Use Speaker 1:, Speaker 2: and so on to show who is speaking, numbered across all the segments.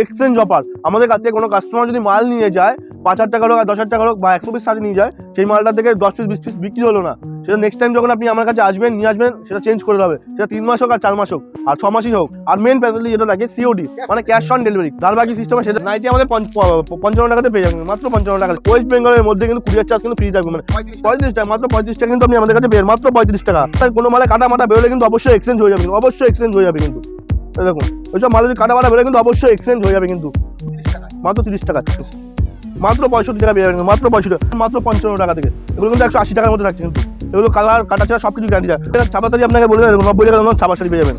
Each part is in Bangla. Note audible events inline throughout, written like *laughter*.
Speaker 1: এক্সচেঞ্জ অফার আমাদের কাছ কোনো কাস্টমার যদি মাল নিয়ে যায়, পাঁচ হাজার টাকা হোক আর দশ হাজার টাকা হোক বা একশো পিস শাড়ি নিয়ে যায়, সেই মালটা থেকে দশ পিস বিশ পিস বিক্রি হলো না। সেটা নেক্সট টাইম যখন আপনি আমার কাছে আসবেন, নিয়ে আসবেন, সেটা চেঞ্জ করে দেবে। সেটা তিন মাস হোক আর চার মাস হোক, আর ছ মাসই হোক। আর মেন ফ্যাসিলিটি যেটা থাকে সিওডি মানে ক্যাশ অন ডেলিভারি তার বাকি সিস্টেমে সেটা নাইটি আমাদের পঞ্চান্ন টাকাতে পেয়ে যাবেন, মাত্র পঞ্চান্ন টাকা। ওয়েস্ট বেঙ্গলের মধ্যে কিন্তু কুরিয়ার চার্জ কিন্তু ফ্রি থাকবে মানে পঁয়ত্রিশ টাকা মাত্র পঁয়ত্রিশ টাকা কিন্তু আপনি আমাদের কাছে পেয়ে মাত্র পঁয়ত্রিশ টাকা। কোনো মালে কাটা মাটা বেরোলে কিন্তু অবশ্যই এক্সচেঞ্জ হয়ে যাবে অবশ্যই এক্সচেঞ্জ হয়ে যাবে কিন্তু। দেখুন ওইসব মাল যদি কাটা বাড়া বেরোয় কিন্তু অবশ্যই এক্সচেঞ্জ হয়ে যাবে কিন্তু। মাত্র তিরিশ টাকা মাত্র পঁয়ষট্টি টাকা পেয়ে যাবেন মাত্র পঁয়ষট্টি মাত্র পঞ্চান্ন টাকা থেকে। এগুলো কিন্তু একশো আশি টাকার মধ্যে থাকছে কিন্তু। এগুলো কালার কাটা ছাড়া সব কিছু গ্যারান্টি যায় ছাপা শাড়ি আপনাকে বলে দেবেন নব্বই টাকা দাম ছাপা শাড়ি পেয়ে যাবেন।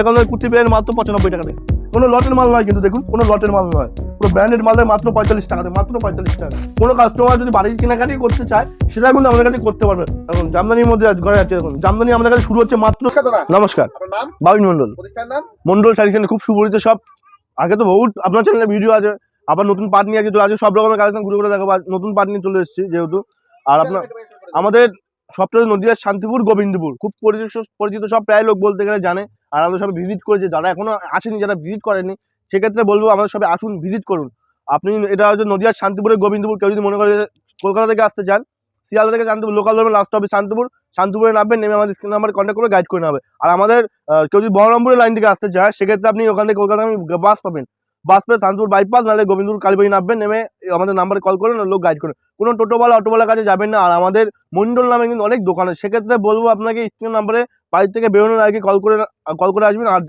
Speaker 1: এখন কুর্তি পেয়ে মাত্র পঁচানব্বই টাকা থেকে। কোনো লটের মাল নয় কিন্তু দেখুন কোনো লটের মাল নয়। পুরো ব্র্যান্ডেড মাল দেয় মাত্র পঁয়তাল্লিশ টাকা দেয়, মাত্র পঁয়তাল্লিশ টাকা। কোনো কাস্টমার যদি বাড়ির কেনাকাটি করতে চায় সেটা কিন্তু আমাদের কাছে করতে পারবে। এখন জামদানির মধ্যে ঘরে আছে এখন জামদানি আমাদের কাছে শুরু হচ্ছে মাত্র
Speaker 2: নমস্কার
Speaker 1: বাবিন মন্ডল মন্ডল শাড়ি সেন্টার খুব সুপরিচিত সব আগে তো বহুত আপনার চ্যানেলে ভিডিও আছে আবার নতুন পার্ট নিয়ে আছে তো আজকে সব রকমের কালেকশন ঘুরে ঘুরে দেখাবো। নতুন পার্ট নিয়ে চলে এসেছি যেহেতু। আর আপনার আমাদের সবটা নদীয়ার শান্তিপুর গোবিন্দপুর। খুব পরিচিত পরিচিত সব প্রায় লোক বলতে গেলে জানে। আর আমাদের সব ভিজিট করেছে যারা এখনও আসেনি যারা ভিজিট করেনি সেক্ষেত্রে বলব আমাদের সবাই আসুন ভিজিট করুন। আপনি এটা হচ্ছে নদীয়ার শান্তিপুরের গোবিন্দপুর, কেউ যদি মনে করে কলকাতা থেকে আসতে চান, শিয়ালদা থেকে শান্তিপুর লোকাল ধর্মের লাস্ট হবে শান্তিপুর। শান্তিপুরে নামবেন, নেমে আমাদের স্ক্রিন নাম্বারে কন্ট্যাক্ট করে গাইড করে নেবে আর আমাদের কেউ যদি বহরমপুরের লাইন থেকে আসতে চায়, সেক্ষেত্রে আপনি ওখান থেকে কলকাতা বাস পাবেন। বাস পেয়ে শান্তিপুর বাইপাস নাহলে গোবিন্দপুর, কালীবাড়ি নামবেন, নেমে আমাদের নাম্বারে কল করেন লোক গাইড করেন কোনো টোটোওয়ালা, অটোওয়ালার কাছে যাবেন না। আর আমাদের মন্ডল নামে কিন্তু অনেক দোকান আছে। সেক্ষেত্রে বলব আপনাকে স্ক্রিন নাম্বারে বাড়ি থেকে বেরোনোর আগে কল করে কল করে আসবেন। আর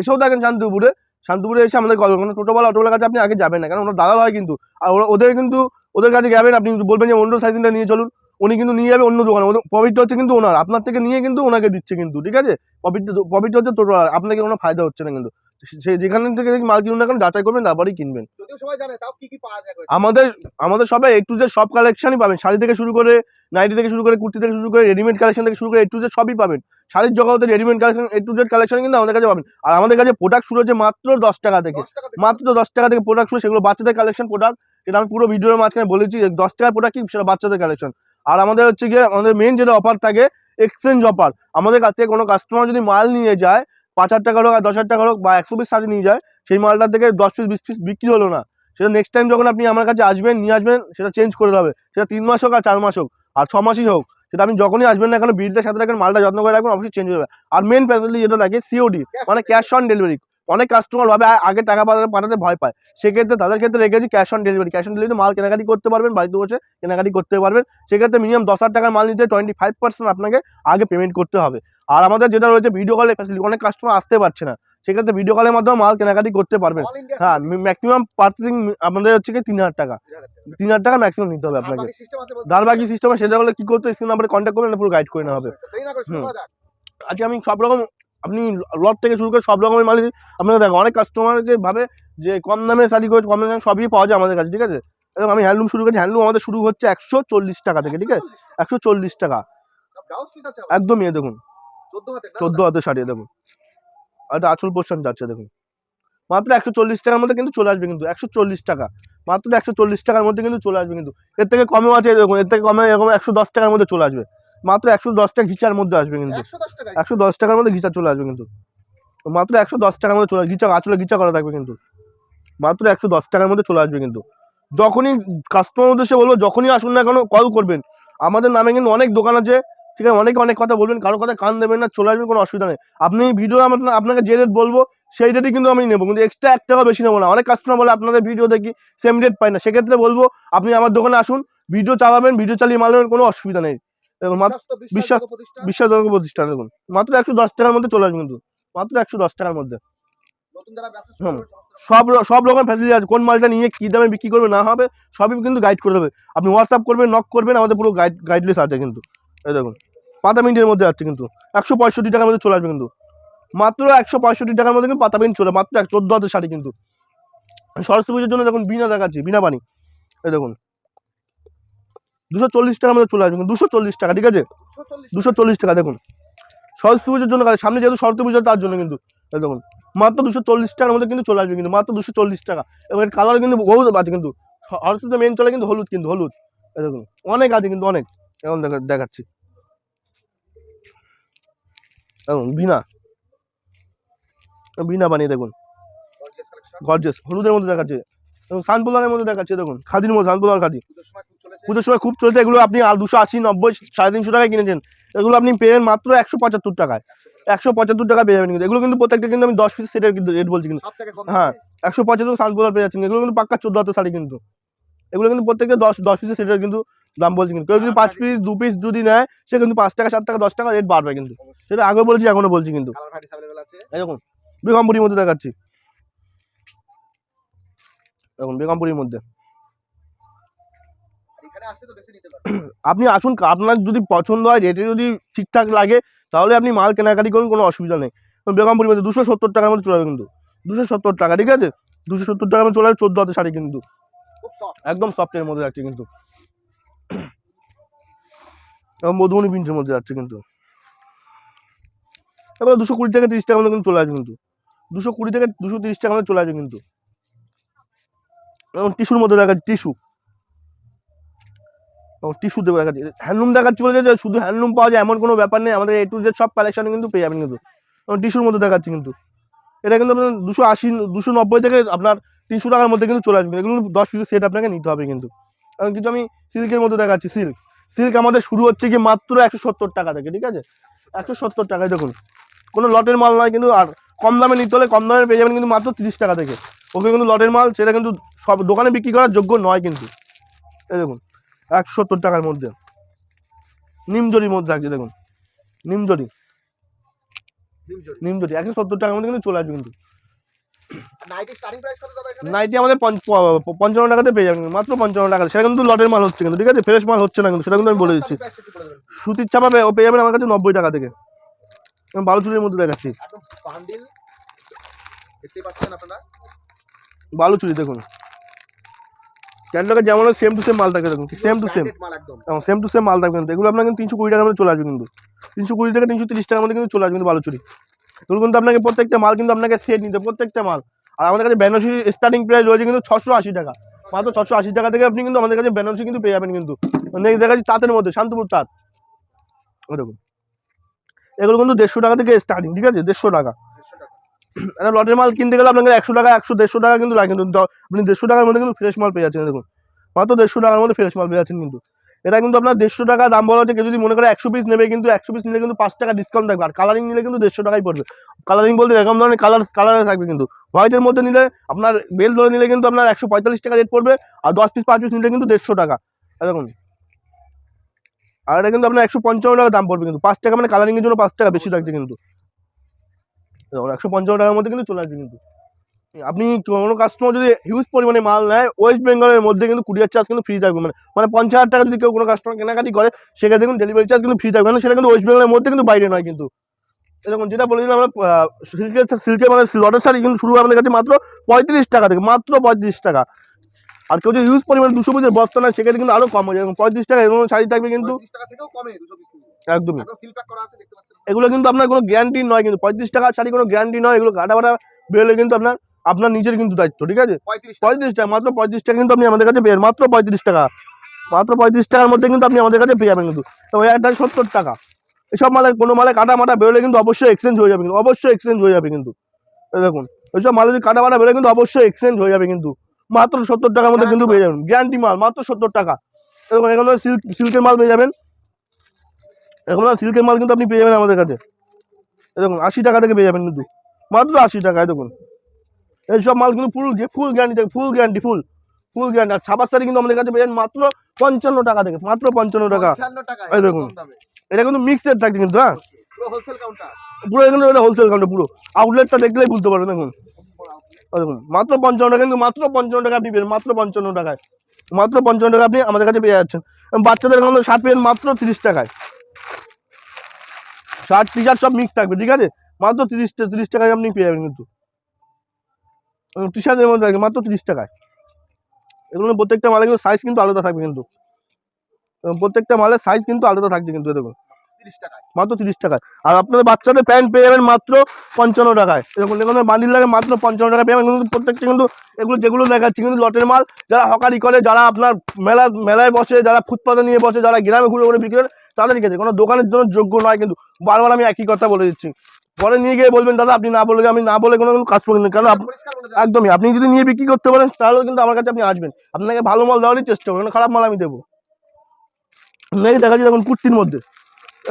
Speaker 1: এসেও থাকেন শান্তিপুরে শান্তিপুরে এসে আমাদের কল কোনো টোটোওয়ালা, অটোওয়ালার কাছে আপনি আগে যাবেন না, কারণ ওরা দালাল হয় কিন্তু। আর ওরা- ওদের কিন্তু ওদের কাছে যাবেন আপনি বলবেন যে, অন্য সাইকেলটা নিয়ে চলুন। উনি কিন্তু নিয়ে যাবে অন্য দোকানে। ওদের প্রফিটটা হচ্ছে কিন্তু ওনার। আপনার থেকে নিয়ে কিন্তু ওনাকে দিচ্ছে কিন্তু, ঠিক আছে? প্রফিটটা প্রফিটটা হচ্ছে টোটো আপনাকে কোনো ফায়দা হচ্ছে না কিন্তু। সে যেখান থেকে মাল কিনুন না কেন যাচাই করবেন তারপরেই কিনবেন। আমাদের আমাদের সবাই একটু যে সব কালেকশনই পাবেন। শাড়ি থেকে শুরু করে নাইটি থেকে শুরু করে কুর্তি থেকে শুরু করে রেডিমেড কালেকশন থেকে শুরু করে একটু যে সবই পাবেন। শাড়ির জগতে রেডিমেড কালেকশন একটু জেড কালেকশন কিন্তু আমাদের কাছে পাবেন। আর আমাদের কাছে প্রোডাক্ট শুরু হচ্ছে মাত্র দশ টাকা থেকে। মাত্র দশ টাকা থেকে প্রোডাক্ট শুরু সেগুলো বাচ্চাদের কালেকশন প্রোডাক্ট যেটা আমি পুরো ভিডিওর মাঝখানে বলেছি দশ টাকার প্রোডাক্ট কি? সেটা বাচ্চাদের কালেকশন আর আমাদের হচ্ছে গিয়ে আমাদের মেন যেটা অফার থাকে এক্সচেঞ্জ অফার আমাদের কাছ থেকে কোনো কাস্টমার যদি মাল নিয়ে যায় পাঁচ হাজার টাকা হোক আর দশ হাজার টাকা হোক বা একশো পিস শাড়ি নিয়ে যায়, সেই মালটা থেকে দশ পিস বিশ পিস বিক্রি হলো না। সেটা নেক্সট টাইম যখন আপনি আমার কাছে আসবেন, নিয়ে আসবেন, সেটা চেঞ্জ করে দেবে সেটা তিন মাস হোক আর চার মাস হোক আর ছ মাসই হোক, সেটা আপনি যখনই আসবেন না কেন বিলটার সাথে রাখবেন, মালটা যত্ন করে রাখবেন, অবশ্যই চেঞ্জ হয়ে যাবে। আর মেন ফ্যাসিলিটি যেটা থাকে সিওডি মানে ক্যাশ অন ডেলিভারি অনেক কাস্টমার ভাবে আগে টাকা পাঠাতে পাঠাতে ভয় পায়। সেক্ষেত্রে তাদের ক্ষেত্রে রেখেছি cash on delivery cash on delivery মাল কেনাকাটি করতে পারবেন, বাড়িতে বসে কেনাকাটি করতে পারবেন। সেক্ষেত্রে মিনিমাম দশ হাজার টাকার মাল নিতে টোয়েন্টি ফাইভ পার্সেন্ট আপনাকে আগে পেমেন্ট করতে হবে। আর আমাদের যেটা রয়েছে ভিডিও কলের ফ্যাসিলিটি অনেক কাস্টমার আসতে পারছে না। সেক্ষেত্রে ভিডিও কলের মাধ্যমে মাল কেনাকাটি করতে পারবেন। হ্যাঁ ম্যাক্সিমাম পার্সেসিং আমাদের হচ্ছে কি তিন হাজার টাকা। তিন হাজার টাকা ম্যাক্সিমাম নিতে হবে আপনাকে।
Speaker 2: সিস্টেম আছে বলতে
Speaker 1: দার বাকি সিস্টেমে সেটা হলে কি করতে স্ক্রিন নাম্বারে কন্ট্যাক্ট করবেন পুরো গাইড করে নেওয়া হবে।
Speaker 2: যাক।
Speaker 1: আজকে আমি সব রকম আপনি লট থেকে শুরু করে সব রকমের মাল আপনাকে দেখো অনেক কাস্টমারকে ভাবে যে কম দামে শাড়ি করে কম দামে সবই পাওয়া যায় আমাদের কাছে ঠিক আছে? এবং আমি হ্যান্ডলুম শুরু করেছি হ্যান্ডলুম আমাদের শুরু হচ্ছে একশো চল্লিশ টাকা থেকে ঠিক আছে? একশো চল্লিশ টাকা। একদমই দেখুন।
Speaker 2: 14 হাতে
Speaker 1: চোদ্দ হাতে শাড়ি এ দেখুন। আর আঁচল পোর্শন যাচ্ছে দেখুন। মাত্র একশো চল্লিশ টাকার মধ্যে কিন্তু চলে আসবে কিন্তু একশো চল্লিশ টাকা। মাত্র একশো চল্লিশ টাকার মধ্যে কিন্তু চলে আসবে কিন্তু। এর থেকে কমেও আছে দেখুন এর থেকে কমে এরকম একশো দশ টাকার মধ্যে চলে আসবে। মাত্র একশো দশ টাকা ঘিচার মধ্যে আসবে কিন্তু।
Speaker 2: 110
Speaker 1: একশো দশ টাকার মধ্যে ঘিচা চলে আসবে কিন্তু। মাত্র একশো দশ টাকার মধ্যে চলে ঘিচা আসলে ঘিচা করা থাকবে কিন্তু। মাত্র একশো দশ টাকার মধ্যে চলে আসবে কিন্তু। যখনই কাস্টমার উদ্দেশ্যে বলব যখনই আসুন না কেন কল করবেন। আমাদের নামে কিন্তু অনেক দোকান আছে ঠিক আছে? অনেকে অনেক কথা বলবেন কারও কথা কান দেবেন না চলে আসবেন কোনো অসুবিধা নেই। আপনি ভিডিও আপনাকে যে রেট বলব সেই রেটই কিন্তু আমি নেব। কিন্তু এক্সট্রা এক টাকা বেশি নেব না। অনেক কাস্টমার বলে আপনাদের ভিডিও দেখি সেম রেট পাই না। সেক্ষেত্রে বলব আপনি আমার দোকানে আসুন ভিডিও চালাবেন ভিডিও চালিয়ে মাল নেবেন কোনো অসুবিধা নেই। বিশ্বাস-
Speaker 2: বিশ্বাসযোগ্য প্রতিষ্ঠান
Speaker 1: দেখুন। মাত্র একশো দশ টাকার মধ্যে চলে আসবে কিন্তু। মাত্র একশো দশ টাকার মধ্যে। সব সব রকম ফ্যাসিলিটি আছে। কোন মালটা নিয়ে কী দামে বিক্রি করবে না হবে সবই কিন্তু গাইড করে দেবে। আপনি হোয়াটসঅ্যাপ করবেন নক করবেন আমাদের পুরো গাইড গাইডলেস আছে কিন্তু। এই দেখুন। পাতা মিনিটের মধ্যে আছে কিন্তু। একশো পঁয়ষট্টি টাকার মধ্যে চলে আসবে কিন্তু। মাত্র একশো পঁয়ষট্টি টাকার মধ্যে কিন্তু পাতা মিনিট চলে মাত্র এক চোদ্দ হাতের শাড়ি কিন্তু। সরস্বতী পুজোর জন্য দেখুন বিনা দেখাচ্ছি বিনা পানি। এই দেখুন। দুশো চল্লিশ টাকার মধ্যে চলে আসবে কিন্তু দুশো চল্লিশ টাকা ঠিক আছে? দুশো চল্লিশ টাকা দেখুন। সরস্বতী পুজোর জন্য সামনে যেহেতু সরস্বতী পুজো তার জন্য কিন্তু এই দেখুন। মাত্র দুশো চল্লিশ টাকার মধ্যে কিন্তু চলে আসবে কিন্তু মাত্র দুশো চল্লিশ টাকা। এবং এর কালার কিন্তু বহুত আছে কিন্তু। সরস্বতী মেন চলে কিন্তু হলুদ কিন্তু হলুদ। এই দেখুন অনেক আছে কিন্তু অনেক। এখন দেখা দেখাচ্ছি। দেখুন বিনা বিনা বানিয়ে দেখুন। গর্জেস হলুদের মধ্যে দেখাচ্ছে। এবং সানপোলারের মধ্যে দেখাচ্ছে দেখুন। খাদির মধ্যে সানপোলার খাদি।
Speaker 2: পুজোর সময় খুব চলেছে
Speaker 1: এগুলো আপনি আর দুশো আশি নব্বই সাড়ে তিনশো টাকায় কিনেছেন। এগুলো আপনি পেয়েন মাত্র একশো পঁচাত্তর টাকায়। একশো পঁচাত্তর টাকা পেয়ে যাবেন কিন্তু। এগুলো কিন্তু প্রত্যেকটা কিন্তু আমি দশ পিস সেটের কিন্তু রেট বলছি কিন্তু। হ্যাঁ। একশো পঁচাত্তর সানপোলার পেয়ে যাচ্ছেন। এগুলো কিন্তু পাক্কা চোদ্দ হাজার শাড়ি কিন্তু। এগুলো কিন্তু প্রত্যেকটা দশ দশ পিসের সেটের কিন্তু দাম বলছি কিন্তু। কেউ যদি পাঁচ পিস দু পিস যদি নেয় সে কিন্তু পাঁচ টাকা সাত টাকা দশ টাকা রেট বাড়বে কিন্তু। সেটা আগে বলছি এখনও বলছি কিন্তু। এরকম বেগমপুরির মধ্যে দেখাচ্ছি। এরকম বেগমপুরির মধ্যে। *clears throat* আপনি আসুন আপনার যদি পছন্দ হয় রেটে যদি ঠিকঠাক লাগে তাহলে আপনি মাল কেনাকাটি করুন কোনো অসুবিধা নেই। বেগমপুরির মধ্যে দুশো সত্তর টাকার মধ্যে চলে যাবে কিন্তু। দুশো সত্তর টাকা ঠিক আছে? দুশো সত্তর টাকার মধ্যে চলে যাবে চোদ্দ হাতে শাড়ি কিন্তু। একদম সফটের মধ্যে যাচ্ছে কিন্তু। *clears throat* মধুবনী প্রিন্টের মধ্যে যাচ্ছে কিন্তু। এবার দুশো কুড়ি থেকে তিরিশ টাকার মধ্যে কিন্তু চলে আসবে কিন্তু। দুশো কুড়ি থেকে দুশো তিরিশ টাকা মধ্যে চলে আসবে কিন্তু। এবং টিস্যুর মধ্যে দেখাচ্ছে টিস্যু এবং টিস্যু দেবে দেখাচ্ছি। হ্যান্ডলুম দেখাচ্ছি বলে যে শুধু হ্যান্ডলুম পাওয়া যায়, এমন কোনো ব্যাপার নেই। আমাদের এ টু জেড সব কালেকশন কিন্তু পেয়ে যাবেন কিন্তু। এবং টিস্যুর মধ্যে দেখাচ্ছি কিন্তু। এটা কিন্তু আপনার দুশো আশি, দুশো নব্বই থেকে আপনার তিনশো টাকার মধ্যে কিন্তু চলে আসবে। এগুলো দশ পিসের সেট আপনাকে নিতে হবে কিন্তু। কারণ কিছু আমি সিল্কের মধ্যে দেখাচ্ছি সিল্ক। সিল্ক আমাদের শুরু হচ্ছে কি মাত্র একশো সত্তর টাকা থেকে ঠিক আছে? একশো সত্তর টাকায় দেখুন। কোনো লটের মাল নয় কিন্তু আর কম দামে নিতে হলে কম দামে পেয়ে যাবেন কিন্তু মাত্র তিরিশ টাকা থেকে। ওকে কিন্তু লটের মাল সেটা কিন্তু সব দোকানে বিক্রি করার যোগ্য নয় কিন্তু। এই দেখুন একশো সত্তর টাকার মধ্যে। নিমজরির মধ্যে থাকছে দেখুন। নিমজরি।
Speaker 2: নিমজরি
Speaker 1: একশো সত্তর টাকার মধ্যে কিন্তু চলে আসবে কিন্তু।
Speaker 2: নাইটি
Speaker 1: আমাদের পঞ্চান্ন টাকাতে পেয়ে যাবেন মাত্র পঞ্চান্ন টাকা। সেটা কিন্তু লটের মাল হচ্ছে কিন্তু ঠিক আছে? ফ্রেশ মাল হচ্ছে না কিন্তু সেটা কিন্তু আমি বলে দিচ্ছি।
Speaker 2: বলে।
Speaker 1: সুতির চাপা পে- ও পেয়ে যাবেন আমার কাছে নব্বই টাকা থেকে। এবং বালুচুরির মধ্যে দেখাচ্ছি।
Speaker 2: আপনারা?
Speaker 1: বালুচুরি দেখুন। ক্যাটলগে যেমন সেম টু সেম মাল থাকে দেখুন। সেম টু সেম
Speaker 2: একদম।
Speaker 1: সেম টু সেম মাল থাকবে কিন্তু। এগুলো আপনার কিন্তু তিনশো কুড়ি টাকার মধ্যে চলে আসবে কিন্তু। তিনশো কুড়ি থেকে তিনশো তিরিশ টাকার মধ্যে কিন্তু চলে আসবে কিন্তু বালুচুরি এগুলো কিন্তু আপনাকে প্রত্যেকটা মাল কিন্তু আপনাকে সেট নিতে প্রত্যেকটা মাল। আর আমাদের কাছে বেনারসি স্টার্টিং প্রাইস রয়েছে কিন্তু ছশো আশি টাকা। মাত্র ছশো আশি টাকা থেকে আপনি কিন্তু আমাদের কাছে বেনারসি কিন্তু পেয়ে যাবেন কিন্তু। নেক্সট দেখাচ্ছি তাঁতের মধ্যে, শান্তপুর তাঁত। ওরকম এগুলো কিন্তু দেড়শো টাকা থেকে স্টার্টিং ঠিক আছে? দেড়শো টাকা।
Speaker 2: 150 টাকা
Speaker 1: একটা লটের মাল কিনতে গেলে আপনাকে একশো টাকা, একশো দেড়শো টাকা কিন্তু লাগে কিন্তু। আপনি দেড়শো টাকার মধ্যে কিন্তু ফ্রেশ মাল পেয়ে যাচ্ছেন, দেখুন। মাত্র দেড়শো টাকার মধ্যে ফ্রেশ মাল পেয়ে যাচ্ছেন কিন্তু। এটা কিন্তু আপনার দেড়শো টাকা দাম বলা হচ্ছে। কেউ যদি মনে করে একশো পিস নেবে কিন্তু, একশো পিস নিলে কিন্তু পাঁচ টাকা ডিসকাউন্ট থাকবে। আর কালারিং নিলে কিন্তু দেড়শো টাকাই পড়বে। কালারিং বলতে এরকম ধরনের কালার কালারে থাকবে কিন্তু। হোয়াইটের মধ্যে নিলে আপনার বেল ধরে নিলে কিন্তু আপনার একশো পঁয়তাল্লিশ টাকা রেট পড়বে। আর দশ পিস পাঁচ পিস নিলে কিন্তু দেড়শো টাকা। দেখুন। আর এটা কিন্তু আপনার একশো পঞ্চান্ন টাকা দাম পড়বে কিন্তু। পাঁচ টাকা মানে কালারিংয়ের জন্য পাঁচ টাকা বেশি থাকছে কিন্তু। একশো পঞ্চান্ন টাকার মধ্যে কিন্তু চলে আসবে কিন্তু। আপনি কোনো কাস্টমার যদি হিউজ পরিমাণে মাল নেয় ওয়েস্ট বেঙ্গলের মধ্যে কিন্তু কুরিয়ার চার্জ কিন্তু ফ্রি থাকবে। মানে মানে পঞ্চাশ হাজার টাকা যদি কেউ কোনো কাস্টমার কেনাকাটি করে সেক্ষেত্রে কিন্তু ডেলিভারি চার্জ কিন্তু ফ্রি থাকবে। মানে সেটা কিন্তু ওয়েস্ট বেঙ্গলের মধ্যে কিন্তু বাইরে নয় কিন্তু। এরকম যেটা বলে দিলাম আমরা সিল্কের সিল্কের মানে লটের শাড়ি কিন্তু শুরু আমাদের কাছে মাত্র পঁয়ত্রিশ টাকা থেকে মাত্র পঁয়ত্রিশ টাকা। আর কেউ যদি ইউজ পরিমাণে দুশো পিসের বস্তা নেয় সেক্ষেত্রে কিন্তু আরও কম হয়ে যাবে। পঁয়ত্রিশ টাকা এরকম শাড়ি থাকবে কিন্তু
Speaker 2: 35 টাকা থেকেও কমে 200 পিস নিলে।
Speaker 1: একদমই। এগুলো কিন্তু আপনার কোনো গ্যারান্টি নয় কিন্তু। পঁয়ত্রিশ টাকার শাড়ি কোনো গ্যারান্টি নয় এগুলো কাটা বাটা বেরোলে কিন্তু আপনার আপনার নিজের কিন্তু দায়িত্ব ঠিক আছে?
Speaker 2: 35
Speaker 1: পঁয়ত্রিশ টাকা মাত্র পঁয়ত্রিশ টাকা কিন্তু আপনি আমাদের কাছে পেয়ে মাত্র পঁয়ত্রিশ টাকা। মাত্র পঁয়ত্রিশ টাকার মধ্যে কিন্তু আপনি আমাদের কাছে পেয়ে যাবেন কিন্তু। তবে একটা সত্তর টাকা। এসব মালে কোনো মালে কাটা মাটা বেরোলে কিন্তু অবশ্যই এক্সচেঞ্জ হয়ে যাবে কিন্তু অবশ্যই এক্সচেঞ্জ হয়ে যাবে কিন্তু। দেখুন ওইসব মালে যদি কাটা মাটা বেরোলে কিন্তু অবশ্যই এক্সচেঞ্জ হয়ে যাবে কিন্তু। মাত্র সত্তর টাকার মধ্যে কিন্তু পেয়ে যাবেন গ্যারান্টি মাল মাত্র সত্তর টাকা। দেখুন এখানে সিল্ক সিল্কের মাল পেয়ে যাবেন। এখন সিল্কের মাল কিন্তু আপনি পেয়ে যাবেন আমাদের কাছে। দেখুন আশি টাকা থেকে পেয়ে যাবেন কিন্তু। মাত্র আশি টাকায় দেখুন। এইসব মাল কিন্তু ফুল ফুল গ্যারান্টি থাকে ফুল গ্যারান্টি ফুল ফুল গ্যারান্টি আর ছাপার শাড়ি কিন্তু আমাদের কাছে পেয়ে যাবেন মাত্র পঞ্চান্ন টাকা থেকে মাত্র পঞ্চান্ন টাকা। এই দেখুন। এটা কিন্তু মিক্সড থাকছে কিন্তু হ্যাঁ?
Speaker 2: পুরো
Speaker 1: পুরো এখানে এটা হোলসেল কাউন্টার পুরো। আউটলেটটা দেখলেই বুঝতে পারবেন দেখুন। দেখুন মাত্র পঞ্চান্ন টাকা কিন্তু মাত্র পঞ্চান্ন টাকা আপনি পেয়ে মাত্র পঞ্চান্ন টাকায়। মাত্র পঞ্চান্ন টাকা আপনি আমাদের কাছে পেয়ে যাচ্ছেন। বাচ্চাদের এখন শার্ট পেয়ে মাত্র তিরিশ টাকায়। শার্ট টি শার্ট সব মিক্স থাকবে ঠিক আছে? মাত্র তিরিশ তিরিশ টাকায় আপনি পেয়ে যাবেন কিন্তু। টি শার্টের মধ্যে থাকবে মাত্র তিরিশ টাকায়। এগুলো প্রত্যেকটা মালের কিন্তু সাইজ কিন্তু আলাদা থাকবে কিন্তু। প্রত্যেকটা মালের সাইজ কিন্তু আলাদা থাকছে কিন্তু দেখুন।
Speaker 2: 30 টাকায়।
Speaker 1: মাত্র তিরিশ টাকায়। আর আপনাদের বাচ্চাদের প্যান্ট পেয়ে যাবেন মাত্র পঞ্চান্ন টাকায়। এরকম এখানে বান্ডিল লাগে মাত্র পঞ্চান্ন টাকা পেয়ে যাবেন। কিন্তু প্রত্যেকটা কিন্তু এগুলো যেগুলো দেখাচ্ছি কিন্তু লটের মাল যারা হকারি করে যারা আপনার মেলা মেলায় বসে যারা ফুটপাতে নিয়ে বসে যারা গ্রামে ঘুরে ঘুরে বিক্রি করে তাদের কাছে কোনো দোকানের জন্য যোগ্য নয় কিন্তু। বারবার আমি একই কথা বলে দিচ্ছি। পরে নিয়ে গিয়ে বলবেন দাদা আপনি না বলে আমি না বলে কোনো কোনো কাজ করবেন না
Speaker 2: দেন।
Speaker 1: একদমই আপনি যদি নিয়ে বিক্রি করতে পারেন তাহলে কিন্তু আমার কাছে আপনি আসবেন। আপনাকে ভালো মাল দেওয়ারই চেষ্টা করবেন খারাপ মাল আমি দেবো। নেই দেখা যাচ্ছে এখন কুর্তির মধ্যে।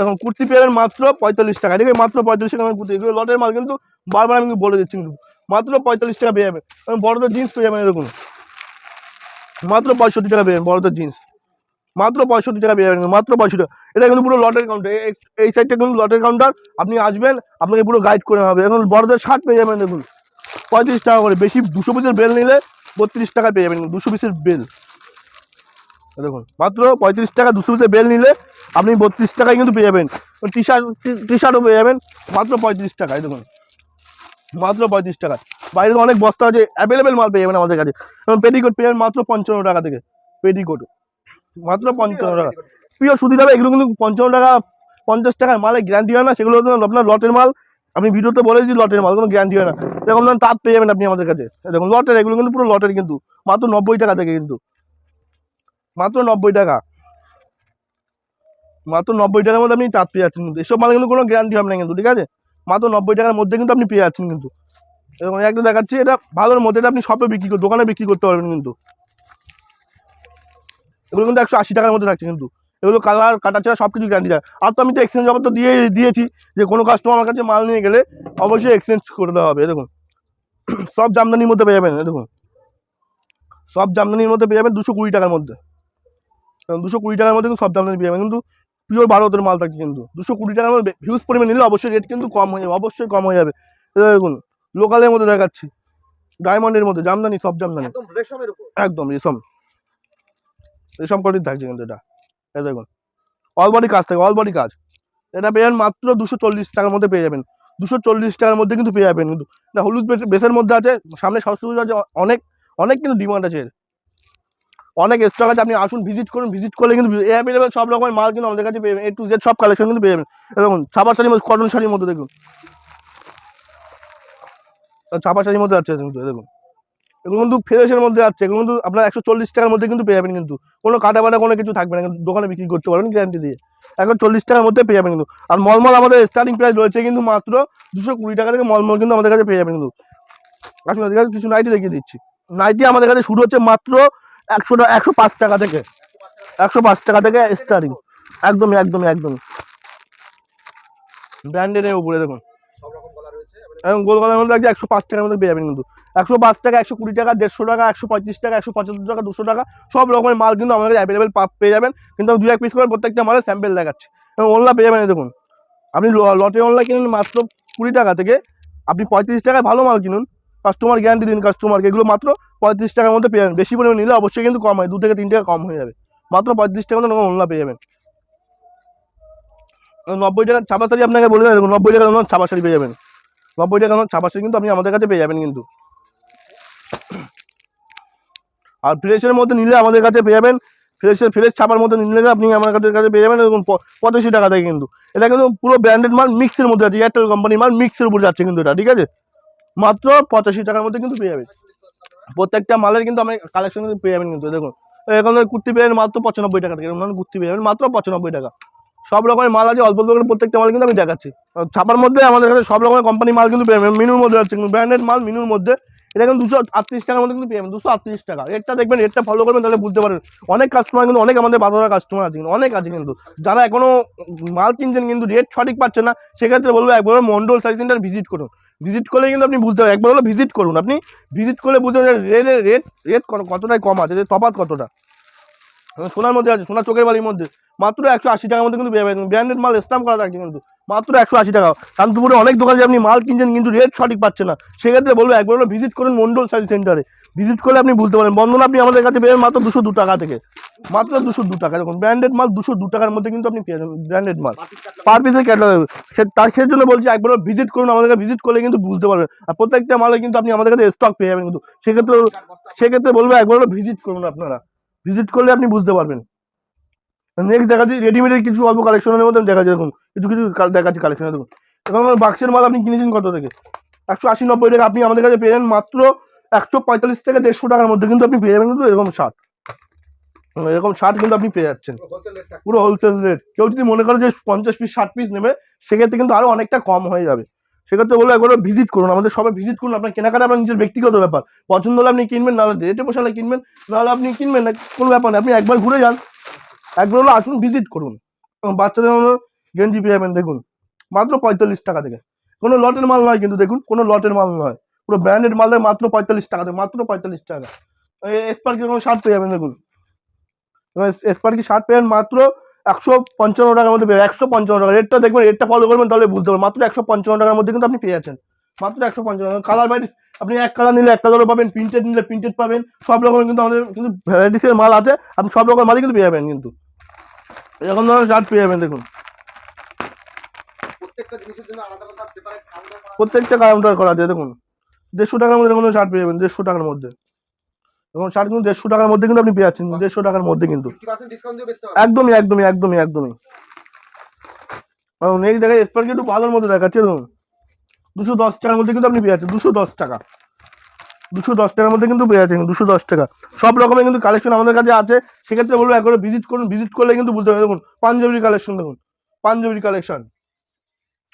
Speaker 1: এখন কুর্তি পেয়ে মাত্র পঁয়তাল্লিশ টাকা। ঠিক আছে মাত্র পঁয়তাল্লিশ টাকা কুর্তি এগুলো লটের মাল কিন্তু বারবার আমি বলে দিচ্ছি কিন্তু মাত্র পঁয়তাল্লিশ টাকা পেয়ে যাবেন। বড়দের জিন্স পেয়ে যাবেন এরকম। মাত্র পঁয়ষট্টি টাকা পেয়ে যাবেন বড়দের জিন্স। মাত্র পঁয়ষট্টি টাকা পেয়ে যাবেন মাত্র পঁয়ষট্টি এটা কিন্তু পুরো লটের কাউন্টার এই সাইডটা কিন্তু লটের কাউন্টার আপনি আসবেন, আপনাকে পুরো গাইড করে হবে। এখন বড়দের শার্ট পেয়ে যাবেন, দেখুন। পঁয়ত্রিশ টাকা করে। বেশি দুশো পিসের বেল নিলে বত্রিশ টাকা পেয়ে যাবেন। দুশো পিসের বেল দেখুন, মাত্র পঁয়ত্রিশ টাকা, দুশো পিসের বেল নিলে আপনি বত্রিশ টাকায় কিন্তু পেয়ে যাবেন। টি শার্ট টি শার্টও পেয়ে যাবেন, মাত্র পঁয়ত্রিশ টাকায়, দেখুন। মাত্র পঁয়ত্রিশ টাকা। বাইরে অনেক বস্তা আছে অ্যাভেলেবেল মাল পেয়ে যাবেন আমাদের কাছে। এবং পেটিকোট পেয়ে যাবেন মাত্র পঞ্চান্ন টাকা থেকে। পেটিকোট মাত্র পঞ্চান্ন টাকা। প্রিয় সুধীর দাদা এগুলো কিন্তু পঞ্চান্ন টাকা পঞ্চাশ টাকার মালের গ্যারান্টি হয় না সেগুলো আপনার লটের মাল। আমি ভিডিওতে বলে দিচ্ছি লটের মাল কোনো গ্যারান্টি হয় না। এরকম ধরুন তাঁত পেয়ে যাবেন আপনি আমাদের কাছে। দেখুন লটের এগুলো কিন্তু পুরো লটের কিন্তু। মাত্র নব্বই টাকা থেকে কিন্তু। মাত্র নব্বই টাকা। মাত্র নব্বই টাকার মধ্যে আপনি তাঁত পেয়ে যাচ্ছেন কিন্তু। এসব মাল কিন্তু কোনো গ্যারান্টি হবে না কিন্তু ঠিক আছে? মাত্র নব্বই টাকার মধ্যে কিন্তু আপনি পেয়ে যাচ্ছেন কিন্তু। এরকম একটা দেখাচ্ছি এটা ভালোর মধ্যে এটা আপনি শপে বিক্রি করে দোকানে বিক্রি করতে পারবেন কিন্তু। এগুলো কিন্তু একশো আশি টাকার মধ্যে থাকছে কিন্তু। এগুলো কালার কাটা ছাড়া সব কিছু গ্যারান্টি দেয়। আর তো আমি তো এক্সচেঞ্জ অফার তো দিয়ে দিয়েছি যে কোনো কাস্টমার আমার কাছে মাল নিয়ে গেলে অবশ্যই এক্সচেঞ্জ করে দেওয়া হবে দেখুন। সব জামদানির মধ্যে পেয়ে যাবেন দেখুন। সব জামদানির মধ্যে পেয়ে যাবেন দুশো কুড়ি টাকার মধ্যে। দুশো কুড়ি টাকার মধ্যে কিন্তু সব জামদানি পেয়ে যাবেন কিন্তু পিওর ভারতের মাল থাকছে কিন্তু। দুশো কুড়ি টাকার মধ্যে হিউজ পরিমাণ নিলে অবশ্যই রেট কিন্তু কম হয়ে যাবে অবশ্যই কম হয়ে যাবে। দেখুন লোকালের মধ্যে দেখাচ্ছি। ডায়মন্ডের মধ্যে জামদানি সব জামদানি।
Speaker 2: একদম রেশমের উপর।
Speaker 1: একদম রেশম। রেশম কোয়ালিটি থাকছে কিন্তু এটা। এই দেখুন। অল বডি কাজ থাকে অল বডি কাজ। এটা পেয়ে যাবেন মাত্র দুশো চল্লিশ টাকার মধ্যে পেয়ে যাবেন। দুশো চল্লিশ টাকার মধ্যে কিন্তু পেয়ে যাবেন কিন্তু। এটা হলুদ বেস- বেসের মধ্যে আছে, সামনে সরস্বতী পুজো আছে অনেক অনেক কিন্তু ডিমান্ড আছে। অনেক স্টক আছে আপনি আসুন ভিজিট করুন ভিজিট করলে কিন্তু অ্যাভেলেবেল সব রকমের মাল কিন্তু আমাদের কাছে পেয়ে যাবেন এ টু জেড সব কালেকশন কিন্তু পেয়ে যাবেন। দেখুন ছাপা শাড়ির মধ্যে কটন শাড়ির মধ্যে দেখুন। ছাপা শাড়ির মধ্যে আছে কিন্তু দেখুন। এগুলো কিন্তু ফ্রেশের মধ্যে আছে এগুলো কিন্তু আপনার একশো চল্লিশ টাকার মধ্যে কিন্তু পেয়ে যাবেন কিন্তু। কোনো কাটা বাটা কোনো কিছু থাকবে না, কিন্তু দোকানে বিক্রি করতে পারবেন গ্যারান্টি দিয়ে। এখন চল্লিশ টাকার মধ্যে পেয়ে যাবেন কিন্তু। আর মলমল আমাদের স্টার্টিং প্রাইস রয়েছে কিন্তু মাত্র দুশো কুড়ি টাকা থেকে মলমল কিন্তু আমাদের কাছে পেয়ে যাবেন কিন্তু। আসুন, আমাদের কাছে কিছু নাইটি দেখিয়ে দিচ্ছি। নাইটি আমাদের কাছে শুরু হচ্ছে মাত্র একশো একশো পাঁচ টাকা থেকে। একশো পাঁচ টাকা থেকে স্টার্টিং একদমই একদমই একদমই। ব্র্যান্ডের উপরে দেখুন। এবং গোলগলার মধ্যে আছে একশো পাঁচ টাকার মধ্যে পেয়ে যাবেন কিন্তু। একশো পাঁচ টাকা, একশো কুড়ি টাকা, দেড়শো টাকা, একশো পঁয়ত্রিশ টাকা, একশো পঁচাত্তর টাকা, দুশো টাকা, সব রকমের মাল কিন্তু আমাদের অ্যাভেলেবেল পেয়ে যাবেন। কিন্তু আমি দু এক পিস করে প্রত্যেকটা মালের স্যাম্পেল দেখাচ্ছি। এবং ওনলা পেয়ে যাবেন দেখুন। আপনি লটে ওনলা কিনুন মাত্র কুড়ি টাকা থেকে। আপনি পঁয়ত্রিশ টাকায় ভালো মাল কিনুন। কাস্টমার গ্যারান্টি দিন কাস্টমারকে এগুলো মাত্র পঁয়ত্রিশ টাকার মধ্যে পেয়ে যাবেন। বেশি পরিমাণে নিলে অবশ্যই কিন্তু কম হয়। দু থেকে তিন টাকা কম হয়ে যাবে। মাত্র পঁয়ত্রিশ টাকার মধ্যে ওনলা পেয়ে যাবেন। নব্বই টাকা ছাপা শাড়ি আপনাকে বলে দেবেন নব্বই টাকা ছাপা শাড়ি পেয়ে যাবেন। নব্বই টাকা ছাপা শাড়ি কিন্তু আপনি আমাদের কাছে পেয়ে যাবেন কিন্তু। আর ফ্রেশের মধ্যে নিলে আমাদের কাছে পেয়ে যাবেন। ফ্রেশের ফ্রেশ ছাপার মধ্যে নিলে আপনি আমার কাছে কাছে পেয়ে যাবেন। এরকম পঁচাশি টাকা থেকে কিন্তু। এটা কিন্তু পুরো ব্র্যান্ডেড মাল মিক্সের মধ্যে আছে। এয়ারটেল কোম্পানির মাল মিক্সের উপর যাচ্ছে কিন্তু এটা, ঠিক আছে? মাত্র পঁচাশি টাকার মধ্যে কিন্তু পেয়ে যাবেন। প্রত্যেকটা মালের কিন্তু আপনি কালেকশন কিন্তু পেয়ে যাবেন কিন্তু। দেখুন, এখন কুর্তি পেয়ে মাত্র পঁচানব্বই টাকা থেকে। কুর্তি পেয়ে যাবেন মাত্র পঁচানব্বই টাকা। সব রকমের মাল আছে, অল্প অল্প করে প্রত্যেকটা মাল কিন্তু আমি দেখাচ্ছি। ছাপার মধ্যে আমাদের কাছে সব রকমের কোম্পানি মাল কিন্তু মিনুর মধ্যে আছে ব্র্যান্ডেড মাল মিনুর মধ্যে। এটা কিন্তু দুশো আটত্রিশ টাকার মধ্যে কিন্তু পেয়ে দুশো আটত্রিশ টাকা। রেটটা দেখবেন রেটটা ফলো করবেন, তাহলে বুঝতে পারবেন। অনেক কাস্টমার কিন্তু, অনেক আমাদের বাজারে কাস্টমার আছে কিন্তু, অনেক আছে কিন্তু। যারা এখনও মাল কিনছেন কিন্তু রেট সঠিক পাচ্ছে না, সেক্ষেত্রে বলব একবার মন্ডল সার্ভিস সেন্টার ভিজিট করুন। ভিজিট করলে কিন্তু আপনি বুঝতে পারবেন। একবার হলো ভিজিট করুন। আপনি ভিজিট করলে বুঝতে পারবেন রেটের রেট রেট কতটাই কম আছে, যে তফাৎ কতটা। সোনার মধ্যে আছে, সোনার চোখের বালির মধ্যে। মাত্র একশো আশি টাকার মধ্যে কিন্তু ব্র্যান্ডেড মাল স্ট্যাম্প করা থাকছে কিন্তু। মাত্র একশো আশি টাকা। শান্তিপুরে অনেক দোকানে আপনি মাল কিনছেন কিন্তু রেট সঠিক পাচ্ছে না। সেক্ষেত্রে বলব, একবার হলো ভিজিট করুন মন্ডল সার্ভিস সেন্টারে ভিজিট করলে আপনি বুঝতে পারেন বন্ধন আপনি আমাদের কাছে পেয়ে মাত্র দুশো দু টাকা থেকে। মাত্র দুশো দু টাকা। দেখুন ব্র্যান্ডেড মাল দুশো দু টাকার মধ্যে কিন্তু আপনি পেয়ে যাবেন ব্র্যান্ডেড মাল। পার পিসের ক্যাটালগ সে, তার, সেই জন্য বলছি, একবার ভিজিট করুন আমাদের কাছে। ভিজিট করলে কিন্তু বুঝতে পারবেন। আর প্রত্যেকটা মালে কিন্তু আপনি আমাদের কাছে স্টক পেয়ে যাবেন কিন্তু। সেক্ষেত্রে সেক্ষেত্রে বলব, একবার ভিজিট করুন আপনারা। ভিজিট করলে আপনি বুঝতে পারবেন। নেক্সট দেখাচ্ছি রেডিমেডের কিছু অল্প কালেকশনের মধ্যে দেখা যায় দেখুন কিছু কিছু দেখাচ্ছি কালেকশন দেখুন। এখন আমার বাক্সের মাল আপনি কিনেছেন কত থেকে? একশো আশি নব্বই টাকা আপনি আমাদের কাছে পেলেন মাত্র একশো পঁয়তাল্লিশ থেকে দেড়শো টাকার মধ্যে কিন্তু আপনি পেয়ে যাবেন কিন্তু এরকম শার্ট এরকম শার্ট কিন্তু আপনি পেয়ে যাচ্ছেন। পুরো হোলসেল রেট কেউ যদি মনে করে যে পঞ্চাশ পিস ষাট পিস নেবে সেক্ষেত্রে কিন্তু আরও অনেকটা কম হয়ে যাবে। সেক্ষেত্রে বলব একবার ভিজিট করুন। আমাদের সবাই ভিজিট করুন। আপনার কেনাকাটা আপনার নিজের ব্যক্তিগত ব্যাপার। পছন্দ হলে আপনি কিনবেন নাহলে রেটে বসালে কিনবেন নাহলে আপনি কিনবেন না, কোনো ব্যাপার আপনি একবার ঘুরে যান। একবার হলো আসুন ভিজিট করুন। বাচ্চাদের গেঞ্জি পেয়ে যাবেন দেখুন। মাত্র পঁয়তাল্লিশ টাকা থেকে। কোনো লটের মাল নয় কিন্তু দেখুন, কোনো লটের মাল নয়। পুরো ব্র্যান্ডেড মাল দেয় মাত্র পঁয়তাল্লিশ টাকা থেকে, মাত্র পঁয়তাল্লিশ টাকা। এসপার্কি কোনো শার্ট পেয়ে যাবেন, দেখুন। এসপার্কি শার্ট পেয়ে মাত্র একশো পঞ্চান্ন টাকার মধ্যে পেয়ে একশো পঞ্চান্ন টাকা। রেটটা দেখবেন রেটটা ফলো করবেন তাহলে বুঝতে পারবেন। মাত্র একশো পঞ্চান্ন টাকার মধ্যে কিন্তু আপনি পেয়ে যাচ্ছেন। মাত্র একশো পঞ্চান্ন টাকা। কালার বাইরে আপনি এক কালার নিলে এক কালারও পাবেন প্রিন্টেড নিলে প্রিন্টেড পাবেন। সব রকমের কিন্তু আমাদের কিন্তু ভ্যারাইটিসের মাল আছে। আপনি সব রকমের মালই কিন্তু পেয়ে যাবেন কিন্তু। এরকম ধরনের শার্ট পেয়ে যাবেন দেখুন।
Speaker 2: প্রত্যেকটা কাউন্টার করা
Speaker 1: আছে। দেখুন। দেড়শো টাকার মধ্যে কোনো শার্ট পেয়ে যাবেন দেড়শো টাকার মধ্যে। এবং শার্ট কিন্তু দেড়শো টাকার মধ্যে কিন্তু আপনি পেয়ে যাচ্ছেন। দেড়শো টাকার মধ্যে কিন্তু।
Speaker 2: 50% ডিসকাউন্ট দিয়ে বেচতে হবে
Speaker 1: একদমই একদমই একদমই। একদমই নেক্সট জায়গায় স্পার্কি একটু ভালোর মধ্যে দেখাচ্ছে, দেখুন। দুশো দশ টাকার মধ্যে কিন্তু আপনি পেয়ে যাচ্ছেন, দুশো দশ টাকা। দুশো দশ টাকার মধ্যে কিন্তু পেয়ে যাচ্ছেন, দুশো দশ টাকা। সব রকমের কিন্তু কালেকশন আমাদের কাছে আছে। সেক্ষেত্রে বলব, একবার ভিজিট করুন ভিজিট করলে কিন্তু বুঝতে পারবেন। দেখুন, পাঞ্জাবির কালেকশন দেখুন, পাঞ্জাবির কালেকশন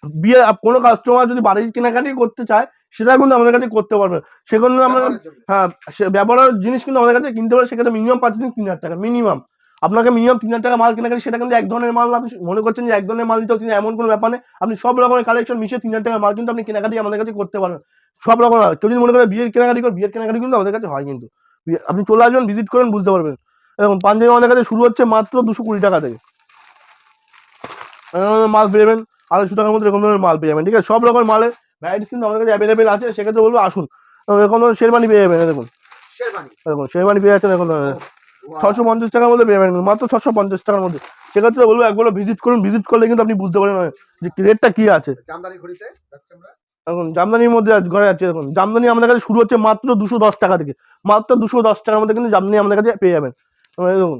Speaker 1: বিয়ে, কোনো কাস্টমার যদি বাড়ির কেনাকাটি করতে চায় সেটা কিন্তু আমাদের কাছে করতে পারবে। সেজন্য আমরা হ্যাঁ সে ব্যবহারের জিনিস কিন্তু আমাদের কাছে কিনতে পারে সেক্ষেত্রে মিনিমাম পাচ্ছেন তিন হাজার টাকা মিনিমাম আপনাকে মিনিমাম তিন হাজার টাকা মাল কেনাকাটি সেটা কিন্তু এক ধরনের মাল আপনি মনে করছেন যে এক ধরনের মাল নিতে কিন্তু এমন কোনো ব্যাপার নেই। আপনি সব রকমের কালেকশন মিশিয়ে তিন হাজার টাকার মাল কিন্তু আপনি কেনাকাটি আমাদের কাছে করতে পারেন সব রকম কেউ যদি মনে করেন বিয়ের কেনাকাটি করে বিয়ের কেনাকাটি কিন্তু আমাদের কাছে হয় কিন্তু। আপনি চলে আসবেন ভিজিট করেন বুঝতে পারবেন। এখন পাঞ্জাবি আমাদের কাছে শুরু হচ্ছে মাত্র দুশো কুড়ি টাকা থেকে। মাল পেয়ে যাবেন আড়াইশো টাকার মধ্যে এরকম ধরনের মাল পেয়ে যাবেন ঠিক আছে? সব রকমের মালের ভ্যারাইটিস কিন্তু আমাদের কাছে অ্যাভেলেবেল আছে সেক্ষেত্রে বলব আসুন। ধরনের শেরবানি পেয়ে যাবেন দেখুন।
Speaker 2: শেরবানি
Speaker 1: দেখুন শেরবানি পেয়ে যাচ্ছেন এখন ছশো পঞ্চাশ টাকার মধ্যে পেয়ে যাবেন মাত্র ছশো পঞ্চাশ টাকার মধ্যে। সেক্ষেত্রে বলব একবার ভিজিট করুন ভিজিট করলে কিন্তু আপনি বুঝতে পারেন যে রেটটা কি আছে।
Speaker 2: যাচ্ছে
Speaker 1: এখন জামদানির মধ্যে আজ ঘরে আছে এখন জামদানি আমাদের কাছে শুরু হচ্ছে মাত্র দুশো দশ টাকা থেকে। মাত্র দুশো দশ টাকার মধ্যে কিন্তু জামদানি আমাদের কাছে পেয়ে যাবেন। দেখুন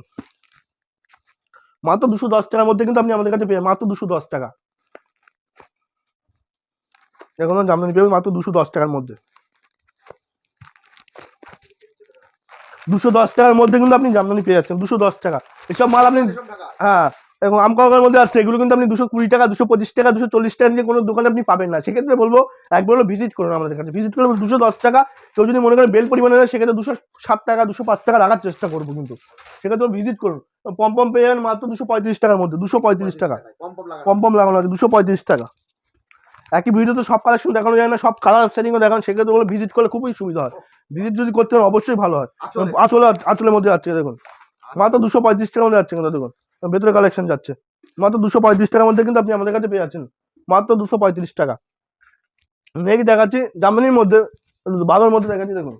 Speaker 1: মাত্র দুশো দশ টাকার মধ্যে কিন্তু আপনি আমাদের কাছে পেয়ে মাত্র দুশো দশ টাকা। এখন জামদানি পেয়ে মাত্র দুশো দশ টাকার মধ্যে। দুশো দশ টাকার মধ্যে কিন্তু আপনি জামদানি পেয়ে যাচ্ছেন দুশো দশ টাকা। এসব মাল আপনি হ্যাঁ এবং আম কাউকার মধ্যে আছে এগুলো কিন্তু আপনি দুশো কুড়ি টাকা দুশো পঁচিশ টাকা দুশো চল্লিশ টাকা যে কোনো দোকানে আপনি পাবেন না। সেক্ষেত্রে বলব একবার হলো ভিজিট করুন আমাদের কাছে। ভিজিট করলে দুশো দশ টাকা কেউ যদি মনে করেন বেল পরিমাণে নেয়, সেক্ষেত্রে দুশো সাত টাকা দুশো পাঁচ টাকা রাখার চেষ্টা করব কিন্তু। সেক্ষেত্রে ভিজিট করুন। পম পম পেয়ে যাবেন মাত্র দুশো পঁয়ত্রিশ টাকার মধ্যে দুশো পঁয়ত্রিশ টাকা।
Speaker 2: কম কম
Speaker 1: পম পম লাগানো আছে দুশো পঁয়ত্রিশ টাকা। একই ভিডিওতে সব কালেকশন দেখানো যায় না সব কালার সেটিংও দেখানো সেক্ষেত্রে বলে ভিজিট করলে খুবই সুবিধা হয়। ভিজিট যদি করতে পারেন অবশ্যই ভালো হয়।
Speaker 2: আচলে
Speaker 1: আচলে আচলের মধ্যে যাচ্ছে দেখুন। মাত্র দুশো পঁয়ত্রিশ টাকার মধ্যে যাচ্ছে কিন্তু দেখুন। ভেতরে কালেকশন যাচ্ছে। মাত্র দুশো পঁয়ত্রিশ টাকার মধ্যে কিন্তু আপনি আমাদের কাছে পেয়ে যাচ্ছেন। মাত্র দুশো পঁয়ত্রিশ টাকা। নেক্সট দেখাচ্ছি জামানির মধ্যে বারোর মধ্যে দেখাচ্ছি দেখুন।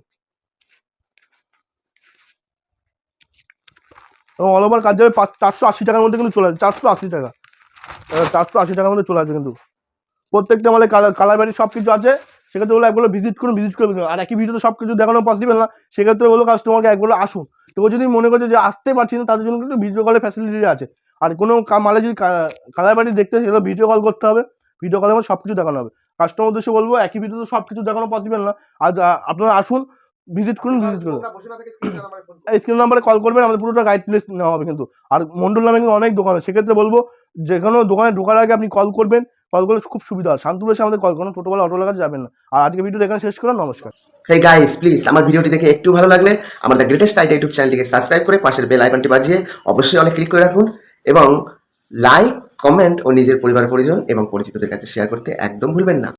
Speaker 1: এবং অল ওভার কাজ যাবে চারশো আশি টাকার মধ্যে কিন্তু চলে আসে চারশো আশি টাকা। চারশো আশি টাকার মধ্যে চলে আসে কিন্তু। প্রত্যেকটা মালে কালার কালার বাড়ি সব কিছু আছে। সেক্ষেত্রে বলে একবার ভিজিট করুন ভিজিট করে আর একই ভিডিওতে সব কিছু দেখানো পসিবল না। সেক্ষেত্রে বলো কাস্টমারকে একবার আসুন। তো যদি মনে করছে যে আসতে পারছি না তাদের জন্য কিন্তু ভিডিও কলের ফ্যাসিলিটি আছে। আর কোনো কা- মালে যদি কালার বাড়ি দেখতে সেগুলো ভিডিও কল করতে হবে। ভিডিও কলের মধ্যে সব কিছু দেখানো হবে। কাস্টমার উদ্দেশ্যে বলব একই ভিডিওতে সব কিছু দেখানো পসিবল না। আর আপনারা আসুন ভিজিট করুন ভিজিট করুন। স্ক্রিনে নাম্বারে কল করবেন আমাদের পুরোটা গাইড প্লেস নেওয়া হবে কিন্তু। আর মন্ডল নামে কিন্তু অনেক দোকান আছে। সেক্ষেত্রে বলব যে কোনো দোকানে ঢোকার আগে আপনি কল করবেন। কল করলে খুব সুবিধা হয়। শান্তুর এসে আমাদের কল করুন টোটোবেলা অটো লাগাতে যাবেন না। আর আজকে ভিডিওটা এখানে শেষ করুন নমস্কার।
Speaker 3: হেই গাইস প্লিজ আমার ভিডিওটি দেখে একটু ভালো লাগলে আমার দ্য গ্রেটেস্ট আইডিয়া ইউটিউব চ্যানেলটিকে সাবস্ক্রাইব করে পাশের বেল আইকনটি বাজিয়ে অবশ্যই অনেক ক্লিক করে রাখুন এবং লাইক কমেন্ট ও নিজের পরিবার পরিজন এবং পরিচিতদের কাছে শেয়ার করতে একদম ভুলবেন না।